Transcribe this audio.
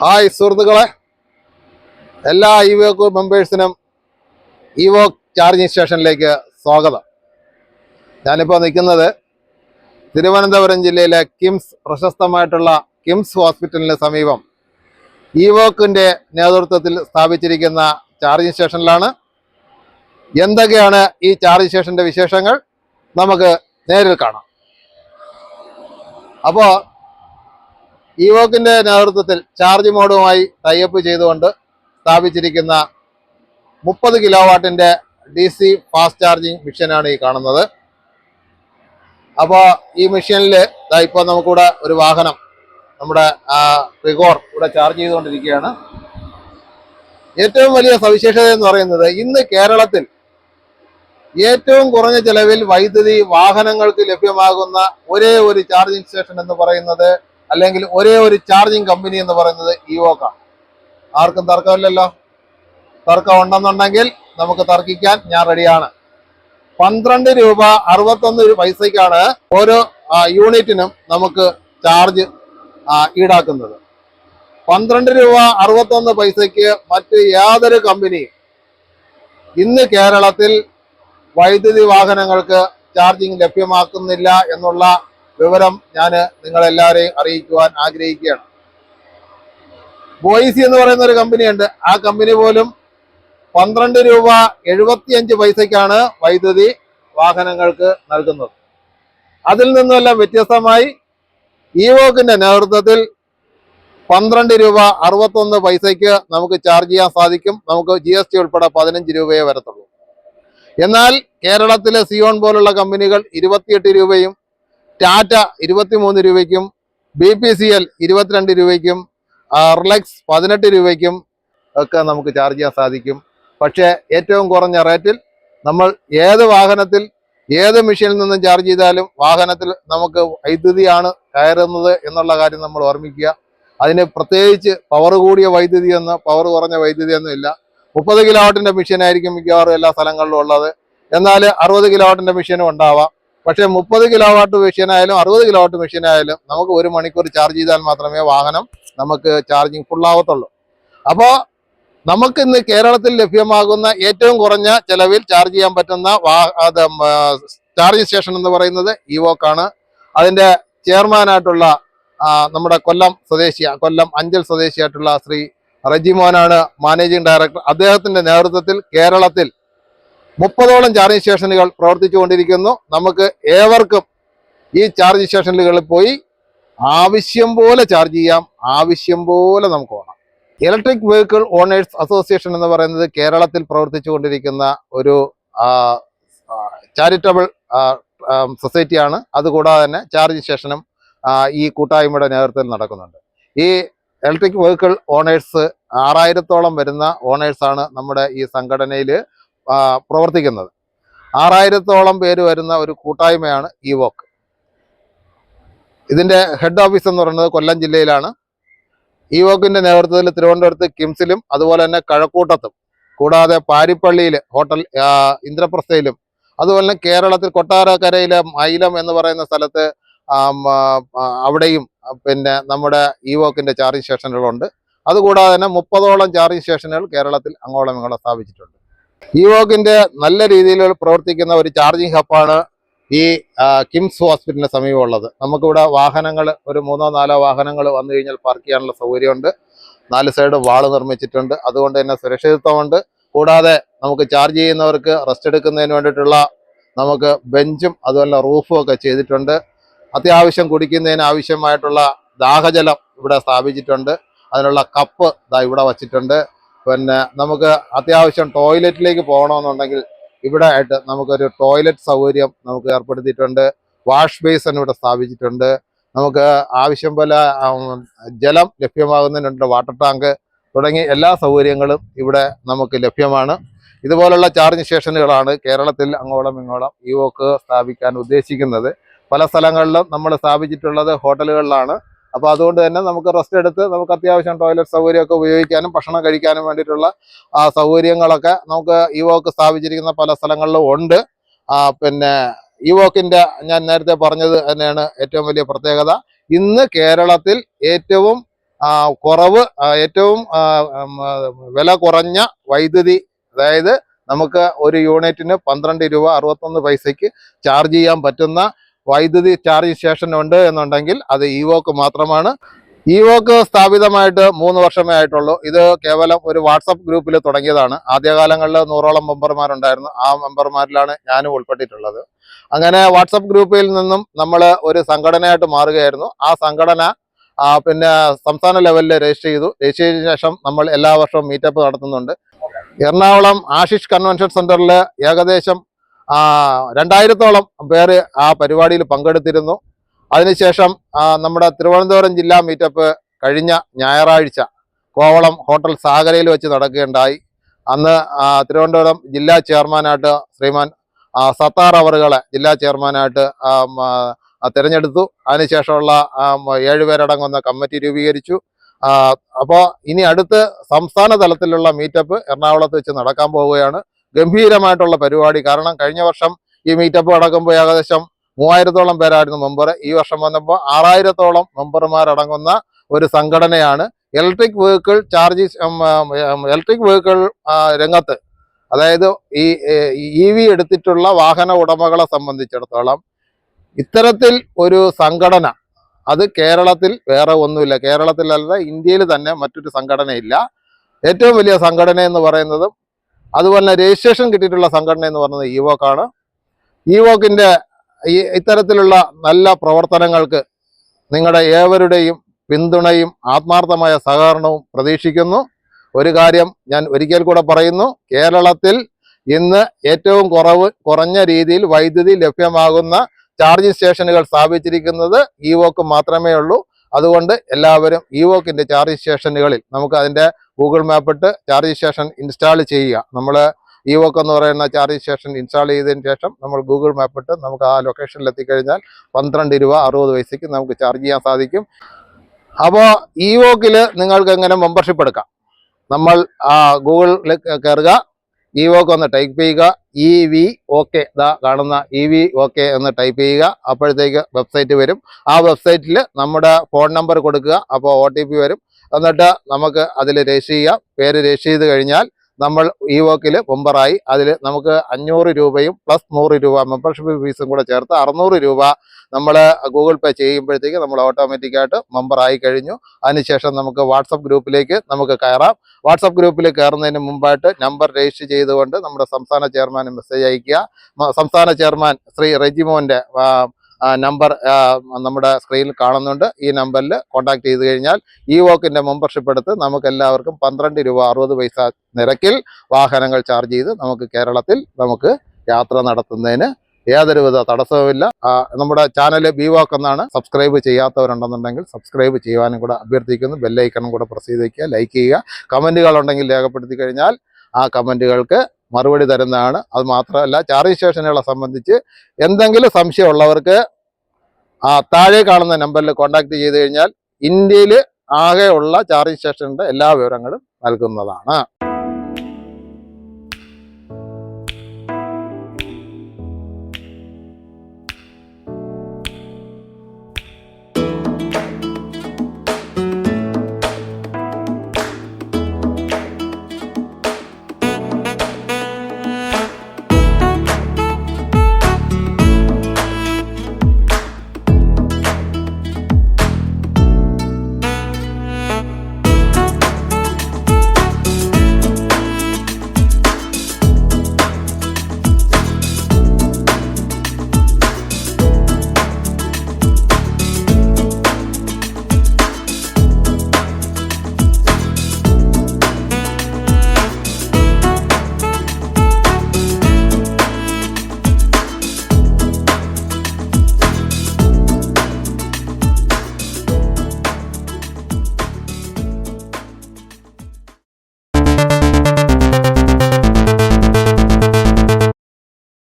Hi സുഹൃത്തുക്കളെ. എല്ലാ E VOK മെമ്പേഴ്സിനും ഇ വോക്ക് ചാർജിങ് സ്റ്റേഷനിലേക്ക് സ്വാഗതം. ഞാനിപ്പോൾ നിൽക്കുന്നത് തിരുവനന്തപുരം ജില്ലയിലെ കിംസ് പ്രശസ്തമായിട്ടുള്ള കിംസ് ഹോസ്പിറ്റലിന് സമീപം ഇ വോക്കിന്റെ നേതൃത്വത്തിൽ സ്ഥാപിച്ചിരിക്കുന്ന ചാർജിങ് സ്റ്റേഷനിലാണ്. എന്തൊക്കെയാണ് ഈ ചാർജിങ് സ്റ്റേഷന്റെ വിശേഷങ്ങൾ? നമുക്ക് നേരിൽ കാണാം. അപ്പോൾ ഇവോക്കിന്റെ നേതൃത്വത്തിൽ ചാർജ് മോഡുമായി ടൈപ്പ് ചെയ്തുകൊണ്ട് സ്ഥാപിച്ചിരിക്കുന്ന മുപ്പത് കിലോ വാട്ടിന്റെ ഡി സി ഫാസ്റ്റ് ചാർജിങ് മിഷനാണ് ഈ കാണുന്നത്. അപ്പോൾ ഈ മെഷീനിൽ ഇപ്പോൾ നമുക്കിവിടെ ഒരു വാഹനം നമ്മുടെ റിഗോർ ഇവിടെ ചാർജ് ചെയ്തുകൊണ്ടിരിക്കുകയാണ്. ഏറ്റവും വലിയ സവിശേഷത എന്ന് പറയുന്നത് ഇന്ന് കേരളത്തിൽ ഏറ്റവും കുറഞ്ഞ ചെലവിൽ വൈദ്യുതി വാഹനങ്ങൾക്ക് ലഭ്യമാകുന്ന ഒരേ ഒരു ചാർജിങ് സ്റ്റേഷൻ എന്ന് പറയുന്നത് അല്ലെങ്കിൽ ഒരേ ഒരു ചാർജിങ് കമ്പനി എന്ന് പറയുന്നത് ഇവോക്കാണ് ആർക്കും തർക്കമില്ലല്ലോ. തർക്കം ഉണ്ടെന്നുണ്ടെങ്കിൽ നമുക്ക് തർക്കിക്കാൻ ഞാൻ റെഡിയാണ്. പന്ത്രണ്ട് രൂപ അറുപത്തൊന്ന് പൈസയ്ക്കാണ് ഓരോ യൂണിറ്റിനും നമുക്ക് ചാർജ് ഈടാക്കുന്നത്. പന്ത്രണ്ട് രൂപ അറുപത്തൊന്ന് പൈസയ്ക്ക് മറ്റ് യാതൊരു കമ്പനിയും ഇന്ന് കേരളത്തിൽ വൈദ്യുതി വാഹനങ്ങൾക്ക് ചാർജിങ് ലഭ്യമാക്കുന്നില്ല എന്നുള്ള വിവരം ഞാൻ നിങ്ങളെല്ലാവരെയും അറിയിക്കുവാൻ ആഗ്രഹിക്കുകയാണ്. ബോയിസി എന്ന് പറയുന്ന ഒരു കമ്പനിയുണ്ട്. ആ കമ്പനി പോലും പന്ത്രണ്ട് രൂപ എഴുപത്തിയഞ്ച് പൈസയ്ക്കാണ് വൈദ്യുതി വാഹനങ്ങൾക്ക് നൽകുന്നത്. അതിൽ നിന്നെല്ലാം വ്യത്യസ്തമായി ഇവോക്കിന്റെ നേതൃത്വത്തിൽ പന്ത്രണ്ട് രൂപ അറുപത്തൊന്ന് പൈസയ്ക്ക് നമുക്ക് ചാർജ് ചെയ്യാൻ സാധിക്കും. നമുക്ക് ജി എസ് ടി ഉൾപ്പെടെ പതിനഞ്ച് രൂപയെ വരത്തുള്ളൂ. എന്നാൽ കേരളത്തിലെ സിയോൺ പോലുള്ള കമ്പനികൾ ഇരുപത്തിയെട്ട് രൂപയും ടാറ്റ ഇരുപത്തിമൂന്ന് രൂപയ്ക്കും ബി പി സി എൽ ഇരുപത്തിരണ്ട് രൂപയ്ക്കും റിലക്സ് പതിനെട്ട് രൂപയ്ക്കും ഒക്കെ നമുക്ക് ചാർജ് ചെയ്യാൻ സാധിക്കും. പക്ഷേ ഏറ്റവും കുറഞ്ഞ റേറ്റിൽ നമ്മൾ ഏത് വാഹനത്തിൽ ഏത് മെഷീനിൽ നിന്നും ചാർജ് ചെയ്താലും വാഹനത്തിൽ നമുക്ക് വൈദ്യുതിയാണ് കയറുന്നത് എന്നുള്ള കാര്യം നമ്മൾ ഓർമ്മിക്കുക. അതിന് പ്രത്യേകിച്ച് പവർ കൂടിയ വൈദ്യുതി എന്ന് പവർ കുറഞ്ഞ വൈദ്യുതി ഒന്നും ഇല്ല. മുപ്പത് കിലോവാട്ടിന്റെ മെഷീനായിരിക്കും മിക്കവാറും എല്ലാ സ്ഥലങ്ങളിലും ഉള്ളത്. എന്നാൽ അറുപത് കിലോവാട്ടിന്റെ മെഷീനും ഉണ്ടാവാം. പക്ഷേ മുപ്പത് കിലോ വാട്ട് മെഷീൻ ആയാലും അറുപത് കിലോ വാട്ട് മെഷീൻ ആയാലും നമുക്ക് ഒരു മണിക്കൂർ ചാർജ് ചെയ്താൽ മാത്രമേ വാഹനം നമുക്ക് ചാർജിങ് ഫുൾ ആവത്തുള്ളൂ. അപ്പോൾ നമുക്ക് ഇന്ന് കേരളത്തിൽ ലഭ്യമാകുന്ന ഏറ്റവും കുറഞ്ഞ ചെലവിൽ ചാർജ് ചെയ്യാൻ പറ്റുന്ന ചാർജിങ് സ്റ്റേഷൻ എന്ന് പറയുന്നത് ഇവോക്കാണ് അതിന്റെ ചെയർമാനായിട്ടുള്ള നമ്മുടെ കൊല്ലം സ്വദേശി കൊല്ലം അഞ്ചൽ സ്വദേശിയായിട്ടുള്ള ശ്രീ റജിമോനാണ് മാനേജിംഗ് ഡയറക്ടർ അദ്ദേഹത്തിന്റെ നേതൃത്വത്തിൽ കേരളത്തിൽ മുപ്പതോളം ചാർജിങ് സ്റ്റേഷനുകൾ പ്രവർത്തിച്ചുകൊണ്ടിരിക്കുന്നു. നമുക്ക് ഏവർക്കും ഈ ചാർജിങ് സ്റ്റേഷനുകളിൽ പോയി ആവശ്യം പോലെ ചാർജ് ചെയ്യാം. ആവശ്യം പോലെ നമുക്ക് ഓണാം. ഇലക്ട്രിക് വെഹിക്കിൾ ഓണേഴ്സ് അസോസിയേഷൻ എന്ന് പറയുന്നത് കേരളത്തിൽ പ്രവർത്തിച്ചുകൊണ്ടിരിക്കുന്ന ഒരു ചാരിറ്റബിൾ സൊസൈറ്റിയാണ്. അതുകൂടാതെ തന്നെ ചാർജ് സ്റ്റേഷനും ഈ കൂട്ടായ്മയുടെ നേതൃത്വത്തിൽ നടക്കുന്നുണ്ട്. ഈ ഇലക്ട്രിക് വെഹിക്കിൾ ഓണേഴ്സ് ആറായിരത്തോളം വരുന്ന ഓണേഴ്സാണ് നമ്മുടെ ഈ സംഘടനയിൽ പ്രവർത്തിക്കുന്നത്. ആറായിരത്തോളം പേര് വരുന്ന ഒരു കൂട്ടായ്മയാണ് ഈ വോക്ക്. ഇതിന്റെ ഹെഡ് ഓഫീസ് എന്ന് പറയുന്നത് കൊല്ലം ജില്ലയിലാണ്. ഈ വോക്കിന്റെ നേതൃത്വത്തിൽ തിരുവനന്തപുരത്ത് കിംസിലും അതുപോലെ തന്നെ കഴക്കൂട്ടത്തും കൂടാതെ പാരിപ്പള്ളിയിൽ ഹോട്ടൽ ഇന്ദ്രപ്രസ്ഥയിലും അതുപോലെ തന്നെ കേരളത്തിൽ കൊട്ടാരക്കരയിലെ മൈലം എന്ന് പറയുന്ന സ്ഥലത്ത് അവിടെയും പിന്നെ നമ്മുടെ ഈ വോക്കിന്റെ ചാർജിങ് സ്റ്റേഷനുകളുണ്ട് അതുകൂടാതെ തന്നെ മുപ്പതോളം ചാർജിംഗ് സ്റ്റേഷനുകൾ കേരളത്തിൽ അങ്ങോളം ഇങ്ങോളം സ്ഥാപിച്ചിട്ടുണ്ട്. ഈ വോക്കിന്റെ നല്ല രീതിയിൽ പ്രവർത്തിക്കുന്ന ഒരു ചാർജിങ് ഹബ്ബാണ് ഈ കിംസ് ഹോസ്പിറ്റലിന് സമീപമുള്ളത്. നമുക്കിവിടെ വാഹനങ്ങൾ ഒരു മൂന്നോ നാലോ വാഹനങ്ങൾ വന്നു കഴിഞ്ഞാൽ പാർക്ക് ചെയ്യാനുള്ള സൗകര്യമുണ്ട്. നാല് സൈഡ് വാൾ നിർമ്മിച്ചിട്ടുണ്ട്. അതുകൊണ്ട് തന്നെ സുരക്ഷിതത്വമുണ്ട്. കൂടാതെ നമുക്ക് ചാർജ് ചെയ്യുന്നവർക്ക് റെസ്റ്റ് എടുക്കുന്നതിന് വേണ്ടിയിട്ടുള്ള നമുക്ക് ബെഞ്ചും അതുപോലെ റൂഫും ഒക്കെ ചെയ്തിട്ടുണ്ട്. അത്യാവശ്യം കുടിക്കുന്നതിന് ആവശ്യമായിട്ടുള്ള ദാഹജലം ഇവിടെ സ്ഥാപിച്ചിട്ടുണ്ട്. അതിനുള്ള കപ്പ് ഇതാ ഇവിടെ വച്ചിട്ടുണ്ട്. പിന്നെ നമുക്ക് അത്യാവശ്യം ടോയ്ലറ്റിലേക്ക് പോകണമെന്നുണ്ടെങ്കിൽ ഇവിടെ ആയിട്ട് നമുക്കൊരു ടോയ്ലറ്റ് സൗകര്യം നമുക്ക് ഏർപ്പെടുത്തിയിട്ടുണ്ട്. വാഷ് ബേസൺ ഇവിടെ സ്ഥാപിച്ചിട്ടുണ്ട്. നമുക്ക് ആവശ്യം പോലെ ജലം ലഭ്യമാകുന്നതിനുണ്ട് വാട്ടർ ടാങ്ക് തുടങ്ങി എല്ലാ സൗകര്യങ്ങളും ഇവിടെ നമുക്ക് ലഭ്യമാണ്. ഇതുപോലുള്ള ചാർജിങ് സ്റ്റേഷനുകളാണ് കേരളത്തിൽ അങ്ങോളം ഇങ്ങോളം ഇവോക്ക് സ്ഥാപിക്കാൻ ഉദ്ദേശിക്കുന്നത്. പല സ്ഥലങ്ങളിലും നമ്മൾ സ്ഥാപിച്ചിട്ടുള്ളത് ഹോട്ടലുകളിലാണ് അപ്പോൾ അതുകൊണ്ട് തന്നെ നമുക്ക് റെസ്റ്റ് എടുത്ത് നമുക്ക് അത്യാവശ്യം ടോയ്ലറ്റ് സൗകര്യമൊക്കെ ഉപയോഗിക്കാനും ഭക്ഷണം കഴിക്കാനും വേണ്ടിയിട്ടുള്ള ആ സൗകര്യങ്ങളൊക്കെ നമുക്ക് ഈ വോക്ക് സ്ഥാപിച്ചിരിക്കുന്ന പല സ്ഥലങ്ങളിലും ഉണ്ട്. പിന്നെ ഈ വോക്കിന്റെ ഞാൻ നേരത്തെ പറഞ്ഞത് തന്നെയാണ് ഏറ്റവും വലിയ പ്രത്യേകത. ഇന്ന് കേരളത്തിൽ ഏറ്റവും കുറവ് ഏറ്റവും വില കുറഞ്ഞ വൈദ്യുതി അതായത് നമുക്ക് ഒരു യൂണിറ്റിന് പന്ത്രണ്ട് രൂപ അറുപത്തൊന്ന് പൈസയ്ക്ക് ചാർജ് ചെയ്യാൻ പറ്റുന്ന വൈദ്യുതി ചാർജ് സ്റ്റേഷൻ ഉണ്ട് എന്നുണ്ടെങ്കിൽ അത് ഇവോക്ക് മാത്രമാണ്. ഇവോക്ക് സ്ഥാപിതമായിട്ട് മൂന്ന് വർഷമേ ആയിട്ടുള്ളൂ. ഇത് കേവലം ഒരു വാട്സപ്പ് ഗ്രൂപ്പിൽ തുടങ്ങിയതാണ്. ആദ്യകാലങ്ങളിൽ നൂറോളം മെമ്പർമാരുണ്ടായിരുന്നു. ആ മെമ്പർമാരിലാണ് ഞാനും ഉൾപ്പെട്ടിട്ടുള്ളത്. അങ്ങനെ വാട്സപ്പ് ഗ്രൂപ്പിൽ നിന്നും നമ്മൾ ഒരു സംഘടനയായിട്ട് മാറുകയായിരുന്നു. ആ സംഘടന പിന്നെ സംസ്ഥാന ലെവലിൽ രജിസ്റ്റർ ചെയ്തു. രജിസ്റ്റർ ചെയ്തതിനു ശേഷം നമ്മൾ എല്ലാ വർഷവും മീറ്റപ്പ് നടത്തുന്നുണ്ട്. എറണാകുളം ആഷിഷ് കൺവെൻഷൻ സെന്ററിൽ ഏകദേശം രണ്ടായിരത്തോളം പേര് ആ പരിപാടിയിൽ പങ്കെടുത്തിരുന്നു. അതിനുശേഷം നമ്മുടെ തിരുവനന്തപുരം ജില്ലാ മീറ്റപ്പ് കഴിഞ്ഞ ഞായറാഴ്ച കോവളം ഹോട്ടൽ സാഗരയിൽ വെച്ച് നടക്കുകയുണ്ടായി. അന്ന് തിരുവനന്തപുരം ജില്ലാ ചെയർമാനായിട്ട് ശ്രീമാൻ സത്താർ അവറുകളെ ജില്ലാ ചെയർമാനായിട്ട് തിരഞ്ഞെടുത്തു. അതിനുശേഷമുള്ള ഏഴുപേരടങ്ങുന്ന കമ്മിറ്റി രൂപീകരിച്ചു. അപ്പോൾ ഇനി അടുത്ത് സംസ്ഥാന തലത്തിലുള്ള മീറ്റപ്പ് എറണാകുളത്ത് വെച്ച് നടക്കാൻ പോവുകയാണ്. ഗംഭീരമായിട്ടുള്ള പരിപാടി. കാരണം കഴിഞ്ഞ വർഷം ഈ മീറ്റപ്പ് നടക്കുമ്പോൾ ഏകദേശം മൂവായിരത്തോളം പേരായിരുന്നു മെമ്പർ ഈ വർഷം വന്നപ്പോൾ ആറായിരത്തോളം മെമ്പർമാരടങ്ങുന്ന ഒരു സംഘടനയാണ് electric vehicle chargers electric vehicle രംഗത്ത്. അതായത് ഈ ഇ വി എടുത്തിട്ടുള്ള വാഹന ഉടമകളെ സംബന്ധിച്ചിടത്തോളം ഇത്തരത്തിൽ ഒരു സംഘടന അത് കേരളത്തിൽ വേറെ ഒന്നുമില്ല. കേരളത്തിലല്ല ഇന്ത്യയിൽ തന്നെ മറ്റൊരു സംഘടനയില്ല. ഏറ്റവും വലിയ സംഘടന എന്ന് പറയുന്നതും അതുപോലെ തന്നെ രജിസ്ട്രേഷൻ കിട്ടിയിട്ടുള്ള സംഘടന എന്ന് പറയുന്നത് ഇവോക്കാണ്. ഇവോക്കിന്റെ ഈ ഇത്തരത്തിലുള്ള നല്ല പ്രവർത്തനങ്ങൾക്ക് നിങ്ങളുടെ ഏവരുടെയും പിന്തുണയും ആത്മാർത്ഥമായ സഹകരണവും പ്രതീക്ഷിക്കുന്നു. ഒരു കാര്യം ഞാൻ ഒരിക്കൽ കൂടെ പറയുന്നു കേരളത്തിൽ ഇന്ന് ഏറ്റവും കുറവ് കുറഞ്ഞ രീതിയിൽ വൈദ്യുതി ലഭ്യമാകുന്ന ചാർജിംഗ് സ്റ്റേഷനുകൾ സ്ഥാപിച്ചിരിക്കുന്നത് ഇവോക്ക് മാത്രമേ ഉള്ളൂ. അതുകൊണ്ട് എല്ലാവരും ഇവോക്കിന്റെ ചാർജിംഗ് സ്റ്റേഷനുകളിൽ നമുക്ക് അതിന്റെ ഗൂഗിൾ മാപ്പ് ഇട്ട് ചാർജിംഗ് സ്റ്റേഷൻ ഇൻസ്റ്റാൾ ചെയ്യുക. നമ്മൾ ഇവോക്ക് എന്ന് പറയുന്ന ചാർജിംഗ് സ്റ്റേഷൻ ഇൻസ്റ്റാൾ ചെയ്തതിന് ശേഷം നമ്മൾ ഗൂഗിൾ മാപ്പ് ഇട്ട് നമുക്ക് ആ ലൊക്കേഷനിൽ എത്തിക്കഴിഞ്ഞാൽ പന്ത്രണ്ട് രൂപ അറുപത് പൈസയ്ക്ക് നമുക്ക് ചാർജ് ചെയ്യാൻ സാധിക്കും. അപ്പോൾ ഈ വോക്കിൽ നിങ്ങൾക്ക് എങ്ങനെ മെമ്പർഷിപ്പ് എടുക്കാം? നമ്മൾ ആ ഗൂഗിളിൽ കയറുക. ഇ വോക്ക് ഒന്ന് ടൈപ്പ് ചെയ്യുക. ഇ വി ഓക്കെ ഇതാ കാണുന്ന ഇ വി ഓക്കെ എന്ന് ടൈപ്പ് ചെയ്യുക. അപ്പോഴത്തേക്ക് വെബ്സൈറ്റ് വരും. ആ വെബ്സൈറ്റിൽ നമ്മുടെ ഫോൺ നമ്പർ കൊടുക്കുക. അപ്പോൾ ഒ വരും. എന്നിട്ട് നമുക്ക് അതിൽ രജിസ്റ്റർ ചെയ്യാം. പേര് രജിസ്റ്റർ ചെയ്ത് കഴിഞ്ഞാൽ നമ്മൾ ഈ വോക്കിൽ മെമ്പറായി. അതിൽ നമുക്ക് അഞ്ഞൂറ് രൂപയും പ്ലസ് നൂറ് രൂപ മെമ്പർഷിപ്പ് ഫീസും കൂടെ ചേർത്ത് അറുന്നൂറ് രൂപ നമ്മൾ ഗൂഗിൾ പേ ചെയ്യുമ്പോഴത്തേക്ക് നമ്മൾ ഓട്ടോമാറ്റിക്കായിട്ട് മെമ്പറായി കഴിഞ്ഞു. അതിനുശേഷം നമുക്ക് വാട്സപ്പ് ഗ്രൂപ്പിലേക്ക് നമുക്ക് കയറാം. വാട്സപ്പ് ഗ്രൂപ്പിൽ കയറുന്നതിന് മുമ്പായിട്ട് നമ്പർ രജിസ്റ്റർ ചെയ്തുകൊണ്ട് നമ്മുടെ സംസ്ഥാന ചെയർമാന് മെസ്സേജ് അയക്കുക സംസ്ഥാന ചെയർമാൻ ശ്രീ റെജിമോന്റെ നമ്പർ നമ്മുടെ സ്ക്രീനിൽ കാണുന്നുണ്ട്. ഈ നമ്പറിൽ കോൺടാക്ട് ചെയ്ത് കഴിഞ്ഞാൽ ഇ വോക്കിന്റെ മെമ്പർഷിപ്പ് എടുത്ത് നമുക്ക് എല്ലാവർക്കും പന്ത്രണ്ട് രൂപ അറുപത് പൈസ നിരക്കിൽ വാഹനങ്ങൾ ചാർജ് ചെയ്ത് നമുക്ക് കേരളത്തിൽ നമുക്ക് യാത്ര നടത്തുന്നതിന് യാതൊരുവിധ തടസ്സവുമില്ല നമ്മുടെ ചാനൽ ബി വോക്ക് എന്നാണ്. സബ്സ്ക്രൈബ് ചെയ്യാത്തവരുണ്ടെന്നുണ്ടെങ്കിൽ സബ്സ്ക്രൈബ് ചെയ്യാനും കൂടെ അഭ്യർത്ഥിക്കുന്നു. ബെല്ലൈക്കണും കൂടെ പ്രസ് ചെയ്ത് ലൈക്ക് ചെയ്യുക. കമന്റുകൾ ഉണ്ടെങ്കിൽ രേഖപ്പെടുത്തി കഴിഞ്ഞാൽ ആ കമന്റുകൾക്ക് മറുപടി തരുന്നതാണ്. അത് മാത്രമല്ല ചാർജിംഗ് സ്റ്റേഷനുകളെ സംബന്ധിച്ച് എന്തെങ്കിലും സംശയമുള്ളവർക്ക് താഴെ കാണുന്ന നമ്പറിൽ കോൺടാക്ട് ചെയ്ത് കഴിഞ്ഞാൽ ഇന്ത്യയിൽ ആകെയുള്ള ചാർജിംഗ് സ്റ്റേഷന്റെ എല്ലാ വിവരങ്ങളും നൽകുന്നതാണ്.